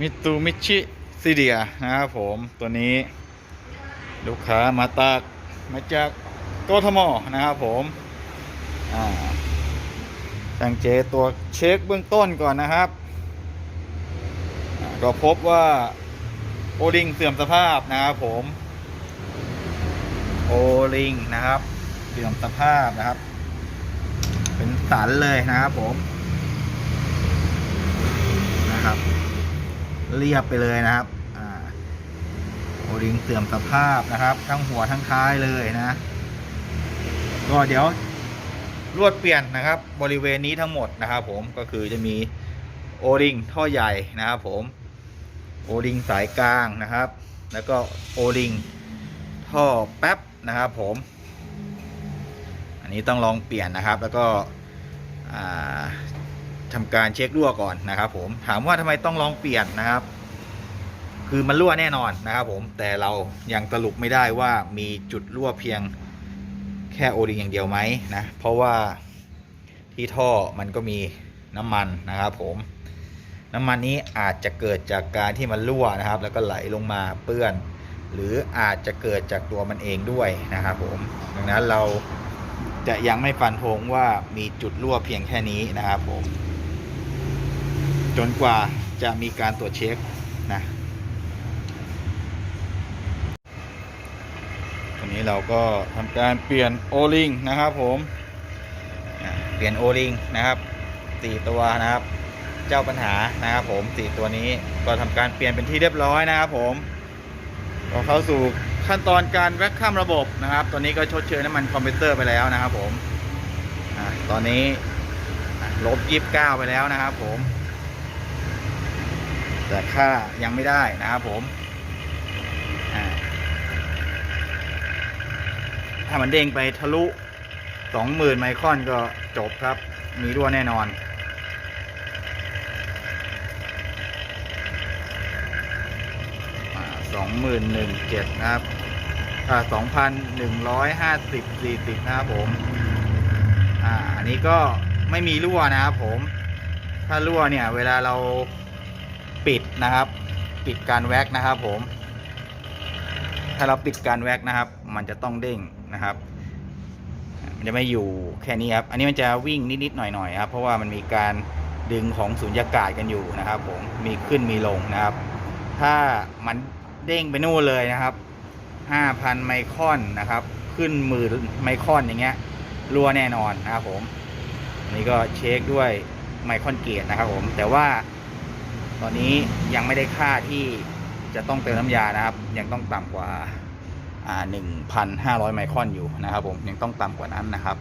มิตูมิชิซีเดียนะครับผมตัวนี้ ลูกค้ามาตากมาจากกทมนะครับผมอ่าช่างเจตัวเช็คเบื้องต้นก่อนนะครับก็พบว่าโอลิงเสื่อมสภาพนะครับผม โอลิงนะครับ เสื่อมสภาพนะครับ เป็นสันเลยนะครับผมนะครับ เรียบไปเลยนะครับโอลิงเสื่อมสภาพนะครับ ทั้งหัวทั้งท้ายเลยนะก็เดี๋ยวลวดเปลี่ยนนะครับ บริเวณนี้ทั้งหมดนะครับ ผมก็คือจะมีโอลิงท่อใหญ่นะครับ ผมโอลิงสายกลางนะครับ แล้วก็โอลิงท่อแป๊บนะครับ ผม อันนี้ต้องลองเปลี่ยนนะครับ แล้วก็ อ่าทำการเช็ครั่วก่อนนะครับ ผมถามว่าทำไมต้องลองเปลี่ยนนะครับ คือมันรั่วแน่นอนนะครับ ผมแต่เรายังสรุปไม่ได้ว่ามีจุดรั่วเพียงแค่โอริงอย่างเดียวไหมนะเพราะว่าที่ท่อมันก็มีน้ำมันนะครับ ผมน้ำมันนี้อาจจะเกิดจากการที่มันรั่วนะครับ แล้วก็ไหลลงมาเปื้อน หรืออาจจะเกิดจากตัวมันเองด้วยนะครับผมดังนั้นเราจะยังไม่ฟันธงว่ามีจุดรั่วเพียงแค่นี้นะครับผม จนกว่าจะมีการตรวจเช็คนะตอนนี้เราก็ทำการเปลี่ยนโอลิงนะครับผมเปลี่ยนโอลิงนะครับสี่ตัวนะครับ เจ้าปัญหานะครับผมสี่ตัวนี้ก็ทำการเปลี่ยนเป็นที่เรียบร้อยนะครับผมก็เข้าสู่ขั้นตอนการแว็กข้ามระบบนะครับ ตอนนี้ก็ชดเชยน้ำมันคอมพิวเตอร์ไปแล้วนะครับผม ตอนนี้ลบยีิบเก้าไปแล้วนะครับผม แต่ค่ายังไม่ได้นะครับผม ถ้ามันเด้งไปทะลุสองหมื่นไมครอนก็จบครับ มีรั่วแน่นอน สองหมื่นหนึ่งเจ็ดนะครับสองพันหนึ่งร้อยห้าสิบสี่สิบนะครับผม อ่า อันนี้ก็ไม่มีรั่วนะครับผม ถ้ารั่วเนี่ย เวลาเรา ปิดนะครับ ปิดการแว็กนะครับผม ถ้าเราปิดการแว็กนะครับ มันจะต้องเด้งนะครับ มันจะไม่อยู่แค่นี้ครับ อันนี้มันจะวิ่งนิดๆหน่อยๆครับ เพราะว่ามันมีการดึงของสุญญากาศกันอยู่นะครับ ผม มีขึ้นมีลงนะครับ ถ้ามันเด้งไปนู่นเลยนะครับ 5,000 ไมครอนนะครับ ขึ้นหมื่นไมครอนอย่างเงี้ยรั่วแน่นอนนะครับผมนนี้ก็เช็คด้วยไมครอนเกตนะครับผม แต่ว่า ตอนนี้ยังไม่ได้ค่าที่จะต้องเติมน้ำยานะครับ ยังต้องต่ำกว่าอ่าหนึ่งพันห้าร้อยไมครอนอยู่นะครับ ผมยังต้องต่ำกว่านั้นนะครับ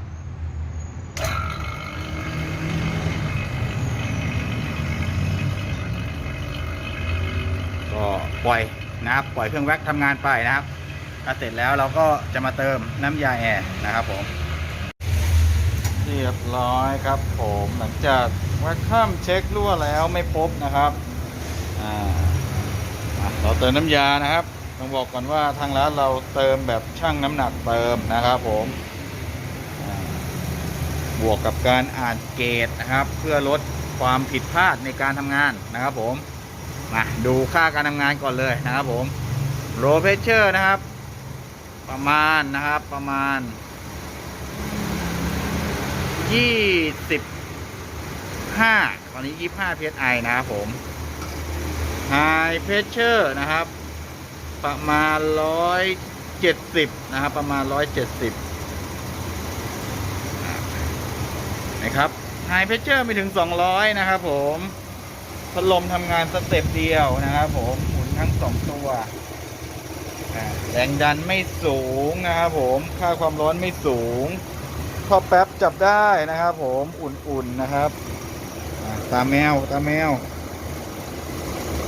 ก็ปล่อยนะครับปล่อยเครื่องแว็กทำงานไปนะครับถ้าเสร็จแล้วเราก็จะมาเติมน้ำยาแอร์นะครับผม เรียบร้อยครับผมหลังจากว็กข้ามเช็ครั่วแล้วไม่พบนะครับเราเติมน้ำยานะครับ ต้องบอกก่อนว่าทางร้านเราเติมแบบช่างน้ำหนักเติมนะครับผมบวกกับการอ่านเกรดนะครับ เพื่อลดความผิดพลาดในการทำงานนะครับผมมาดูค่าการทำงานก่อนเลยนะครับผมโลเพเชอร์นะครับ ประมาณนะครับประมาณ ยี่สิบห้าตอนนี้ยี่ห้า psi นะครับผม High pressure นะครับ ประมาณร้อยเจ็ดสิบนะครับ ประมาณร้อยเจ็ดสิบนะครับ High pressure ไม่ถึงสองร้อยนะครับผมพัดลมทำงานสเต็ปเดียวนะครับผมหมุนทั้งสองตัวแรงดันไม่สูงนะครับผม ค่าความร้อนไม่สูง พอแป๊บจับได้นะครับ ผมอุ่นๆนะครับ ตาแมวตาแมว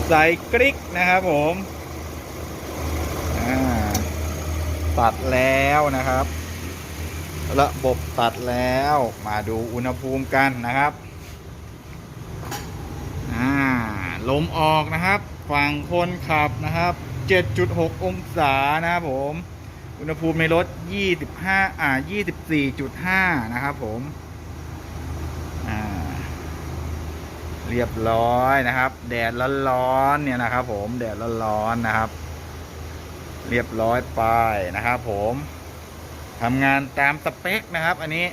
ใส่กริกนะครับ ผมตัดแล้วนะครับ ระบบตัดแล้วมาดูอุณหภูมิกันนะครับลมออกนะครับ ฝั่งคนขับนะครับ 7.6 องศานะครับผม อุณหภูมิในรถ 25 อ่า 24.5 นะครับผมอ่าเรียบร้อยนะครับ แดดร้อนๆเนี่ยนะครับ ผมแดดร้อนๆนะครับ เรียบร้อยไปนะครับผมทำงานตามสเปคนะครับ อันนี้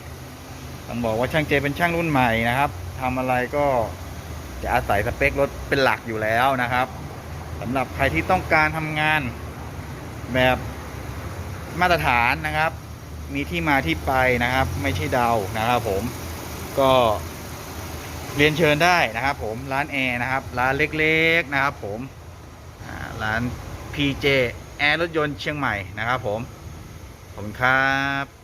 ต้องบอกว่าช่างเจเป็นช่างรุ่นใหม่นะครับทำอะไรก็จะอาศัยสเปครถเป็นหลักอยู่แล้วนะครับสำหรับใครที่ต้องการทำงานแบบ มาตรฐานนะครับ มีที่มาที่ไปนะครับ ไม่ใช่เดานะครับ ผมก็เรียนเชิญได้นะครับ ผมร้านแอร์นะครับ ร้านเล็กๆนะครับ ผมร้าน PJ แอร์รถยนต์เชียงใหม่นะครับ ผมขอบคุณครับ